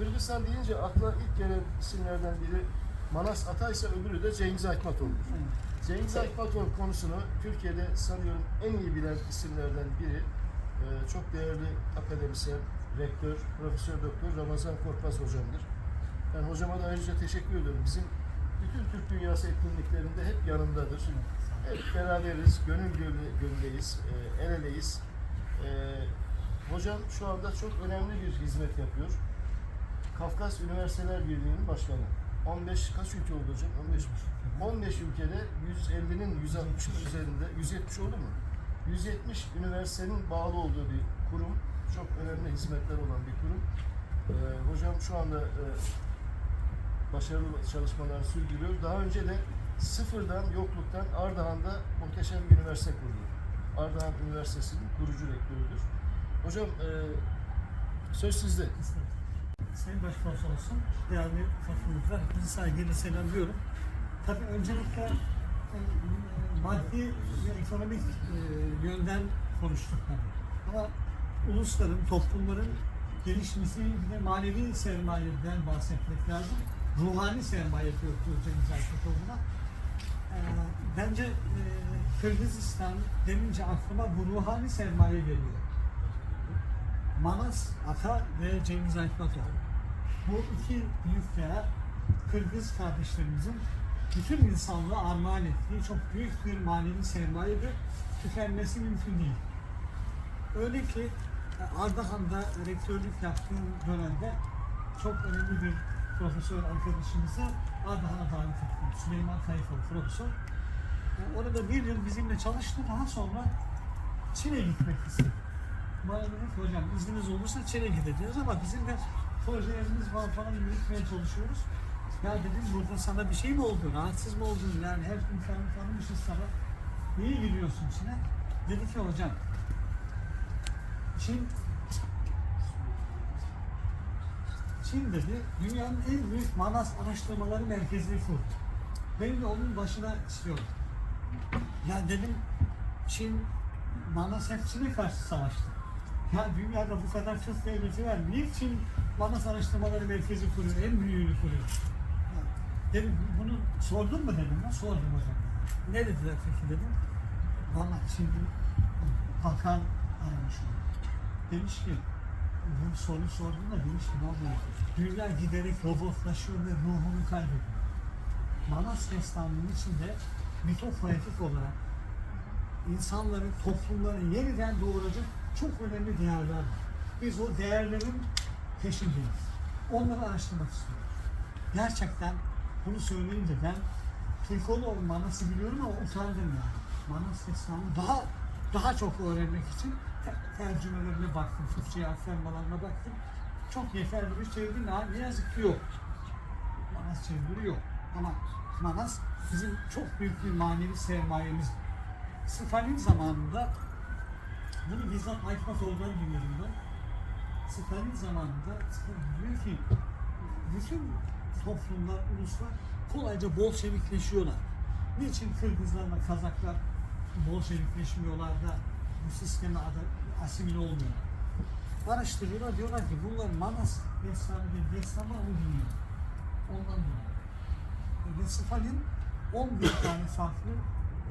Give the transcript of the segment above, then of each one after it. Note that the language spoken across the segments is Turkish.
Kırgızistan deyince akla ilk gelen isimlerden biri Manas Ataysa öbürü de Cengiz Aytmatov'dur. Cengiz Aytmatov konusunu Türkiye'de sanıyorum en iyi bilen isimlerden biri. Ee, çok değerli akademisyen, rektör, profesör doktor Ramazan Korkmaz hocamdır. Ben hocama da ayrıca teşekkür ediyorum. Bizim bütün Türk dünyası etkinliklerinde hep yanındadır. Hep beraberiz, gönül gönül- gönüldeyiz, e, el eleyiz. E, hocam şu anda çok önemli bir hizmet yapıyor. Kafkas Üniversiteler Birliği'nin başkanı. 15 kaç ülke oldu hocam? 15 mi? 15 ülkede 150'nin 160'ın üzerinde 170 oldu mu? 170 üniversitenin bağlı olduğu bir kurum. Çok önemli hizmetler olan bir kurum. Ee, hocam şu anda e, başarılı çalışmalar sürdürüyor. Daha önce de sıfırdan, yokluktan Ardahan'da muhteşem bir üniversite kurdu. Ardahan Üniversitesi'nin kurucu rektörüdür. Hocam e, söz sizde. Sayın Başkonsolosum, değerli katılımcılar, hepinizi saygıyla selamlıyorum. Tabii öncelikle e, maddi ve ekonomik e, yönden konuştuk. Ama ulusların, toplumların gelişmesi bir manevi sermayeden bahsetmek lazım. Ruhani sermaye diyor Cengiz Aytmatov'una. E, bence e, Kırgızistan denince aklıma bu ruhani sermaye geliyor. Manas Ata ve Cengiz Aytmatov. Bu iki büyük değer Kırgız kardeşlerimizin bütün insanlığa armağan ettiği çok büyük bir manevi sermayedir. Tükenmesi mümkün değil. Öyle ki e, Ardahan'da rektörlük yaptığım dönemde çok önemli bir profesör arkadaşımızı Ardahan'a davet ettim. Süleyman Kayıfoğlu profesör. E, Orada bir yıl bizimle çalıştı. Daha sonra Çin'e gitmek istedi. Ki hocam izniniz olursa Çin'e gideceğiz ama bizim de projelerimiz var falan yürütmeye çalışıyoruz. Ya dedim burada sana bir şey mi oldu? Rahatsız mı oldun? Yani her falan tanımışız sana. Niye gidiyorsun Çin'e? Dedi ki hocam Çin Çin dedi dünyanın en büyük manas araştırmaları merkezini kurdu. Ben de onun başına istiyorum. Ya dedim Çin Manas hep Çin'e karşı savaştı. Ya dünyada bu kadar Türk devleti var. Niye Çin Manas Araştırmaları Merkezi kuruyor, en büyüğünü kuruyor? Ya, dedim bunu sordun mu dedim ben, sordum hocam. Ne dediler peki dedim. Valla şimdi bakan aramış. Demiş ki bu soru sorduğunda demiş ki ne oluyor? Dünya giderek robotlaşıyor ve ruhunu kaybediyor. Manas destanının içinde mitopoetik olarak insanların, toplumların yeniden doğuracak çok önemli değerler var. Biz o değerlerin peşindeyiz. Onları araştırmak istiyoruz. Gerçekten bunu söyleyince ben Trikolor Manas'ı biliyorum ama utandım yani. Manas destanı daha daha çok öğrenmek için te- tercümelerine baktım, Türkçe'ye aktarmalarına baktım. Çok yeterli bir çeviri ne yazık ki yok. Manas çeviri yok. Ama Manas bizim çok büyük bir manevi sermayemiz. Stalin zamanında bunu bizzat Aytmatov'dan dinledim ben. Stalin zamanında Stalin diyor ki bütün toplumlar, uluslar kolayca Bolşevikleşiyorlar. Niçin Kırgızlarla Kazaklar Bolşevikleşmiyorlar da bu sisteme asimile olmuyorlar? Araştırıyorlar diyorlar ki bunlar Manas destanı bir destan var onu dinliyor. Ondan dolayı. Ve Stalin 11 tane farklı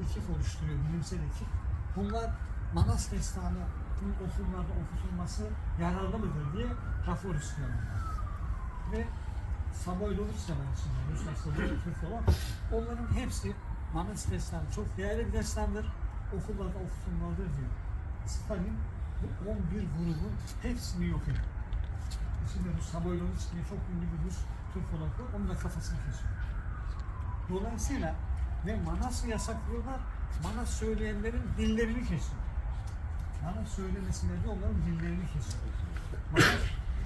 ekip oluşturuyor, bilimsel ekip. Bunlar Manas Destanı okullarda okutulması yararlı mıdır diye rapor istiyorlar. Ve Samoylovich de var içinde, Rus asıllı Türk olan. Onların hepsi Manas Destanı çok değerli bir destandır. Okullarda okutulmalıdır diyor. Stalin bu 11 grubun hepsini yok ediyor. İçinde bu Samoylovich diye çok ünlü bir Rus Türk olan var. Onun da kafasını kesiyor. Dolayısıyla ve Manas'ı yasaklıyorlar. Manas söyleyenlerin dillerini kesiyor. Manas söylemesine de onların dillerini kesiyor.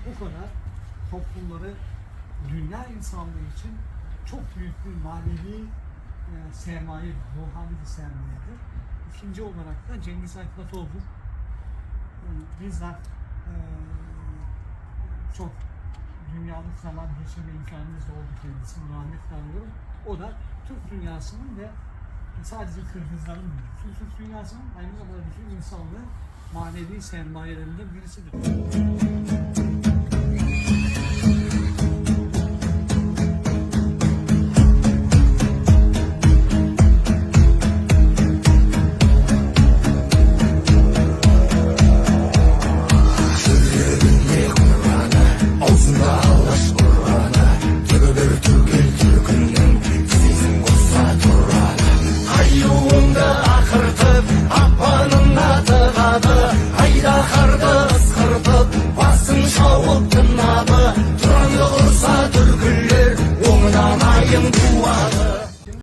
Bu kadar toplumları dünya insanlığı için çok büyük bir manevi e, sermaye, ruhani bir sermayedir. İkinci olarak da Cengiz Aytmatov'dur. E, bizzat e, çok dünyalık zaman geçirme imkanımız da oldu kendisini rahmetle anıyorum. O da Türk dünyasının ve sadece Kırgızların tüm Türk dünyasının aynı zamanda bütün insanlığın manevi sermayelerinden birisidir.